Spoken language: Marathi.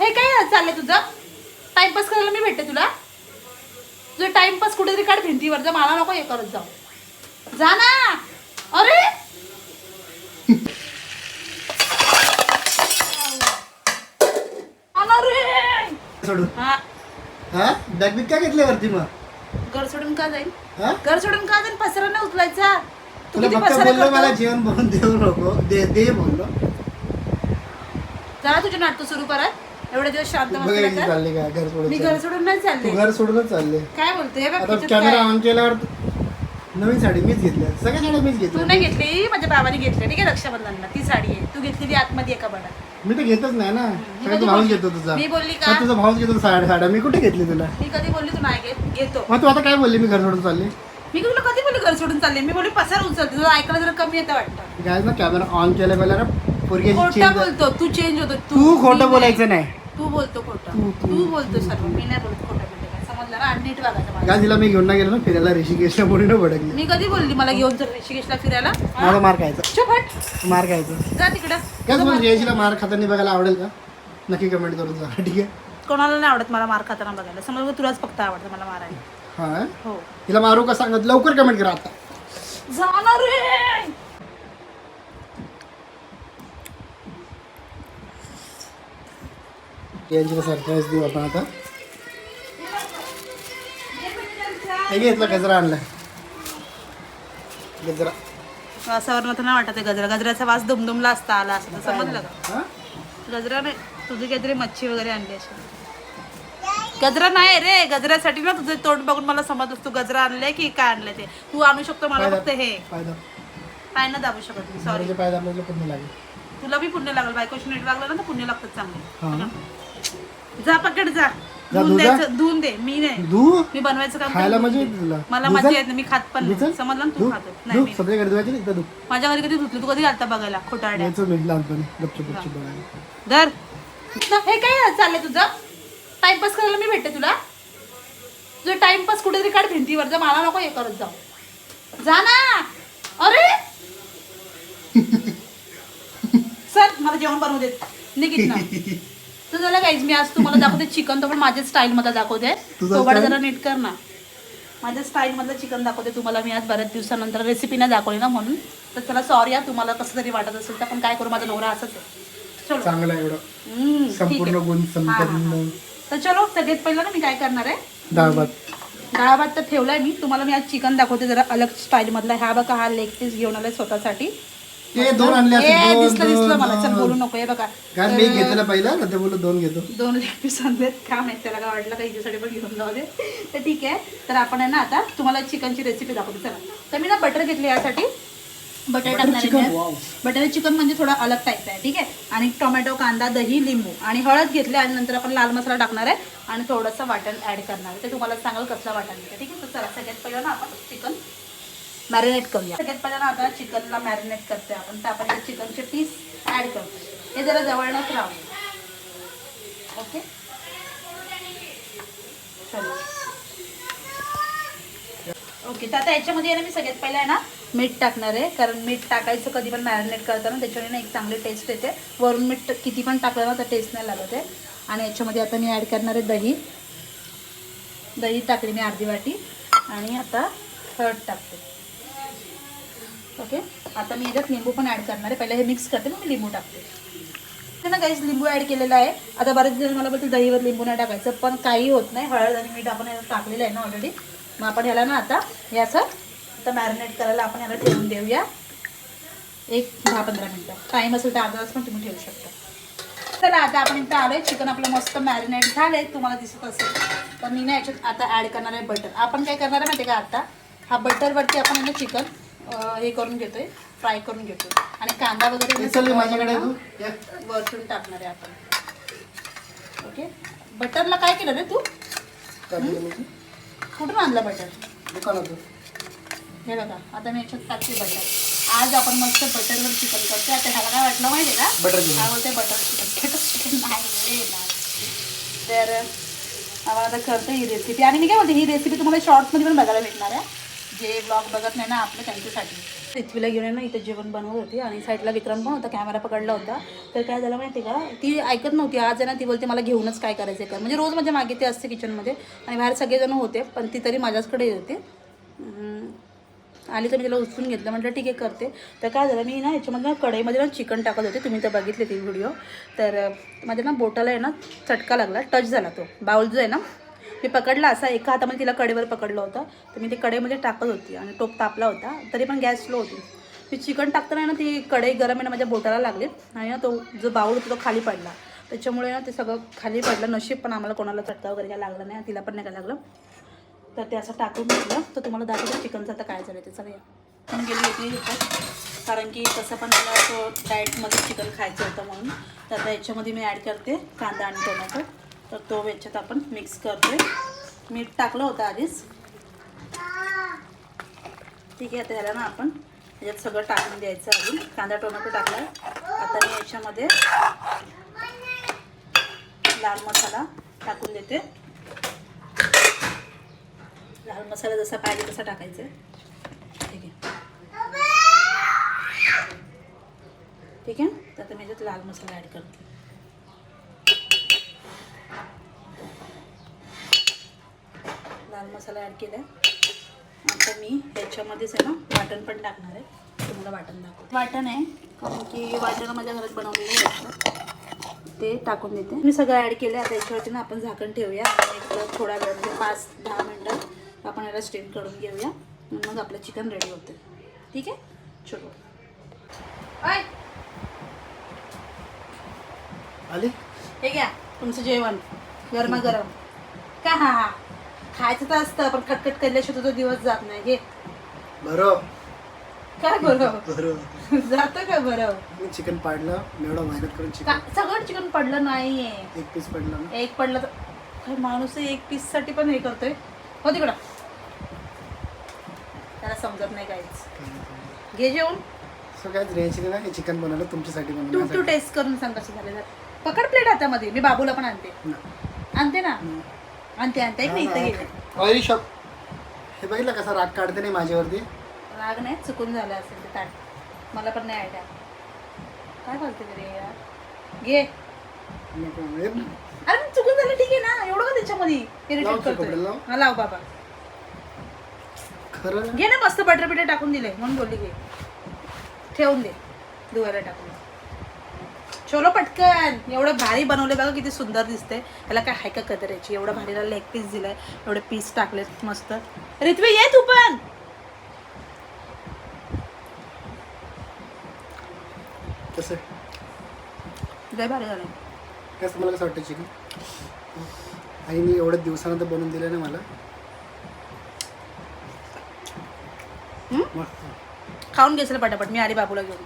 हे काय चाललंय तुझं? टाइमपास करायला मी भेटते तुला. तुझं टाइमपास कुठेतरी काढ भिंतीवर जा मला नको हे करत जाऊ. जा ना. अरे! अरे सोडून. हा. हा? बॅग काय घेतले वरती मग? घर सोडून का जाईल हा? घर सोडून का जाईल पसरा नाही उचलायचा. तू तुला किती फक्त पसारा बोललो मला करतो? जेवण बनवून देऊ नको. दे दे बोललो. जा तुझे नाटक सुरू करत एवढे दिवस शांत बघ बसले किती तर. चालले का? घर सोडून मी घर चालले. सोडून नाही तू चालले घर सोडूनच चालले. काय बोलते? हे बघ आता त्याच्यात कॅमेरा काय? ऑन केल्यावर नवीन साडी मीच घेतल्या सगळ्या साड्या मीच तू घेतल्या नाही घेतली? माझ्या बाबाने घेतली. ठीक आहे रक्षाबंधनला. ती साडी आहे. तू घेतलेली आतमध्ये एका बडा. मी तर घेतच नाही ना. सगळं तू भाऊच बोलली? घेतो तुझा. मी बोलली का? मग तुझा भाऊच घेतो साड्या साड्या. मी कुठे घेतली तुला? मी कधी बोलली तू नाही घेत. घेतो. मग तू आता काय बोलली? मी घर सोडून चालली? मी तुला कधी बोलली घर सोडून चालले? मी बोलली पसार उचलते तुला ऐकायला जरा कमी येतं वाटतं. काय ना कॅमेरा ऑन केल्या पहिला ना पोरगी खोटं बोलतो. तू चेंज होतो. तू खोटं बोलायचं नाही. तू बोलतो खोटं. तू- बोलतो सर्व. मी नाही बोलत खोटं बिटं काय. समजलं? ना आणि नीट वागायचं मला काय तिला मी घेऊन नाही गेलो ना फिरायला ऋषिकेशला मुली न भडकली. मी कधी बोलली मला घेऊन चल ऋषिकेशला फिरायला? हा? मला मार खायचा. चुप हट. मार खायचं. जा तिकडं. काय तुम्हाला रियाशीला मार. खाताना बघायला आवडेल का? नक्की कमेंट करून सांगा. ठीक आहे? कोणाला नाही आवडत मला मार खाताना बघायला. समज तुलाच फक्त आवडतं मला मारायला. हा? हो. तिला मारू का सांगत? लवकर कमेंट करा आता. जाणार रे! रियांशीला सरप्राईज देऊ आपण आता. हे घेतला गजरा आणला. गजरा. वासावर तर नाही वाटत आहे गजरा. गजऱ्याचा वास दुमदुमला असता आला असं तर समजलं का? गजरा नाही. तुझी काहीतरी मच्छी वगैरे आणली असेल. गजरा नाही रे. गजऱ्यासाठी ना तुझं तोंड बघून मला समजलं तू गजरा आणले की काय आणलंय ते. तू आणू शकतो मला फक्त हे. फायदा पाय ना दाबू शकत सॉरी पाय पुण्य लागेल. तुला बी पुण्य लागलं बायकोशी नीट लागलं ना तर पुण्य लागतात चांगले. जा पकड जा. जा, धुवून धुवून जा. द्यायचं धुवून दे. मी नाही. धू मी बनवायचं काम खायला करते. मजा येते तुला. मला मजा. येत नाही मी खात पण नाही. समजलं ना तू खातो नाही धू मी सगळ्याकडे धुवायचे नाही एकदा धू माझ्या घरी कधी धुतली तू कधी घालता बघायला? खोटाड्या यायचं मी लहानपणी. गपचूप गपचूप बघायला. धर. हे काय चाललंय तुझं? टाइमपास करायला मी भेटते तुला. तुझं टाइमपास कुठेतरी काढ भिंतीवर. जा मला नको हे करत जाऊ. जा ना. अरे! सर मला जेवण बनवू देत. निघित ना. तर झालं काहीच मी आज तुम्हाला दाखवते चिकन तो पण माझ्या स्टाईल मध्ये दाखवते. थोबाड? जरा नीट कर ना. माझ्या स्टाईल मधलं चिकन दाखवते तुम्हाला मी आज बऱ्याच दिवसानंतर. रेसिपी नाही दाखवली ना म्हणून. तर चला सॉरी तुम्हाला कसं तरी वाटत असेल तर पण काय करू माझा नवरा असंच आहे. चलो. चांगलं आहे एवढं. हम्म, ठीक संपूर्ण आहे. गुण. संपन्न. तर चलो सगळ्यात पहिलं ना मी काय करणार आहे? डाळ भात. डाळ भात तर ठेवलाय मी. तुम्हाला मी आज चिकन दाखवते जरा अलग स्टाईल मधला. ह्या बघा हा लेग पीस घेऊन आलाय स्वतःसाठी. ए दोन आणले ए, असतील दोन दिसलं दिसलं दोन, मला. चल. बोलू नको हे बघा. काय मी घेतलेला पहिला ना ते बोललो दोन घेतो. दोन पीस आणलेत. का माहीत त्याला काय वाटलं का हिच्यासाठी पण घेऊन जाऊ दे. तर ठीक आहे. तर आपण आहे ना आता तुम्हाला चिकनची रेसिपी दाखवते. चला. तर मी ना बटर घेतली यासाठी. बटर टाकणार आहे बटर चिकन म्हणजे थोडा अलग टाईप आहे ठीक आहे? आणि टोमॅटो कांदा दही लिंबू. आणि हळद घेतली आणि नंतर आपण लाल मसाला टाकणार आहे. आणि थोडंसं वाटण ॲड करणार आहे. ते तुम्हाला सांगाल कसला वाटण ठीक आहे? तर चला सगळ्यात पहिलं ना आपण चिकन मॅरिनेट करूया. सगळ्यात पहिल्यांदा ना आता चिकनला मॅरिनेट करते आपण. तर आपण चिकनचे पीस ॲड करतो हे जरा जवळच राहू. ओके ओके तर आता याच्यामध्ये आहे ना मी सगळ्यात पहिलं आहे ना मीठ टाकणार आहे. कारण मीठ टाकायचं कधी पण मॅरिनेट करताना त्याच्याने ना एक चांगली टेस्ट येते. वरून मीठ किती पण टाकलं ना तर टेस्ट नाही लागत आहे. आणि याच्यामध्ये आता मी ॲड करणार आहे दही. दही टाकली मी अर्धी वाटी. आणि आता हळद टाकते. ओके आता मी याच्यात लिंबू पण ॲड करणार आहे. पहिलं हे मिक्स करते मग मी लिंबू टाकते. ना काहीच लिंबू ॲड केलेलं आहे. आता बरेच जण मला बोलते दहीवर लिंबू नाही टाकायचं. पण काही होत नाही. हळद आणि मीठ आपण याला टाकलेलं आहे ना ऑलरेडी मग आपण ह्याला ना आता याचं आता मॅरिनेट करायला आपण ह्याला ठेवून देऊया. एक दहा पंधरा मिनटं. टाईम असेल तर अर्धा तास पण तुम्ही ठेवू शकता. चला आता आपण इथं आलोय. चिकन आपलं मस्त मॅरिनेट झालंय. तुम्हाला दिसत असेल. तर मी ना याच्यात आता ॲड करणार आहे बटर आपण काय करणार आहे माहिती का आता? हा बटरवरती आपण चिकन हे करून घेतोय फ्राय करून घेतोय. आणि कांदा वगैरे माझ्याकडे. वरतून टाकणार आहे आपण. ओके बटरला काय केलं रे तू? म्हणजे? कुठून आणलं बटर दुकानातून. हे बघा आता मी याच्यात टाकते बटर आज आपण मस्त बटरवर चिकन करतो आता ह्याला काय वाटलं माहिती का? बटर काय बोलते बटर चिकन बटर चिकन नाही. तर आपण आता करतो ही रेसिपी आणि मी काय बोलते ही रेसिपी तुम्हाला शॉर्ट्समध्ये पण बघायला भेटणार आहे. जे ब्लॉग बघत नाही ना आपलं त्यांच्यासाठी. पृथ्वीला घेऊन ना इथे जेवण बनवत होती आणि साईडला विक्रम पण होता कॅमेरा पकडला होता. तर काय झालं माहिती का ती ऐकत नव्हती. आज आहे ना ती बोलते मला घेऊनच काय करायचं कर. म्हणजे रोज माझ्या मागे ते असते किचनमध्ये आणि बाहेर सगळेजण होते पण ती तरी माझ्याचकडे होते. आली तर मी तिला उचलून घेतलं. म्हटलं ठीक आहे करते. तर काय झालं मी ना याच्यामध्ये ना कढईमध्ये ना चिकन टाकत होते. तुम्ही तर बघितले ती व्हिडिओ तर माझ्या ना बोटाला आहे ना चटका लागला. टच झाला तो. बाउल जो आहे ना मी पकडला असा एका हातामध्ये तिला कडेवर पकडलं होतं. तर मी ते कढईमध्ये टाकत होती आणि टोप तापला होता. तरी पण गॅस स्लो होती. मी चिकन टाकताना ना ती कढई गरम आहे ना माझ्या बोटाला लागली आणि ना तो जो बाऊल होता तो खाली पडला. त्याच्यामुळे ना ते सगळं खाली पडलं. नशीब पण आम्हाला कोणाला चटका वगैरे काय लागला नाही. तिला पण नाही काय लागलं. तर ते असं टाकून घेतलं. तर तुम्हाला दाखवतो चिकनचं आता काय झालं ते. चला या. पण गेली होती ह्याच्यात कारण की तसं पण मला असं डाएटमध्ये चिकन खायचं होतं म्हणून. तर आता याच्यामध्ये मी ॲड करते कांदा आणि टोमॅटो तर तो याच्यात आपण मिक्स करतोय. मीठ टाकलं होतं आधीच. ठीक आहे आता ह्याला ना आपण ह्याच्यात सगळं टाकून द्यायचं अजून. कांदा टोमॅटो टाकला आता मी याच्यामध्ये लाल मसाला टाकून देते. लाल मसाला जसा पाहिजे तसा टाकायचा ठीक आहे. ठीक आहे? तर आता मी याच्यात लाल मसाला ॲड करते. लाल मसाला ॲड केला आता मी ह्याच्यामध्येच आहे ना वाटण पण टाकणार आहे. तुम्हाला वाटण दाखवते. वाटण आहे कारण की वाटण माझ्या घरात बनवलेलं आहे ते टाकून देते. मी सगळं ॲड केलं आता याच्यावरती ना आपण झाकण ठेवूया. एक थोडा वेळ म्हणजे पाच दहा मिनटं आपण याला स्टीम करून घेऊया. मग आपलं चिकन रेडी होते. ठीक आहे? चलो. आली हे घ्या. तुमचं जेवण. गरमागरम. का? हा हा. खायचं तर असतं पण खटखट केल्याशिवाय तुझा दिवस जात नाही. घे बरं. काय बरं? बरं. जातं का बरं? मी चिकन पाडलं मी एवढं मेहनत करून का? चिकन सगळं चिकन पडलं नाहीये. एक पीस पडलं ना. एक पडलं तर काय माणूस एक पीससाठी पण हे करतोय? हो तिकडं. त्याला समजत नाही काहीच. घे जेवण. सो काय रेंज नाही चिकन बनवलं तुमच्यासाठी तू तू बनवलं टेस्ट करून सांग कसं झालं जर पकड प्लेट हातामध्ये. मी बाबूला पण आणते. आणते ना? आणते आणते. इथं गेले ऑइली शॉप हे बघितलं कसा राग काढते नाही माझ्यावरती? राग नाही चुकून झालं असेल ते ताट. मला पण नाही आयडिया. काय बोलते रे यार? घे. अरे चुकून झालं ठीक आहे ना? एवढं का त्याच्यामध्ये इरिटेट ते करतोय? कपड्याला लाव. हा लाव बाबा. खरं? घे ना मस्त बटर पिठे टाकून दिले. म्हणून बोलली घे. ठेवून दे. धुवायला टाकून. चलो पटकन. एवढं भारी बनवले बघा किती सुंदर दिसते त्याला काय हाय का कदरायची एवढं भारीला लेग पीस दिलाय. एवढे पीस टाकलेत मस्त. रित्वी ये तू पण. कसं? लय भारी झालं कसं मला कसं वाटतं चिकन आईने एवढ्या दिवसानंतर बनवून दिलं ना मला. खाऊन घेशील पटापट. मी आली बाबूला घेऊन.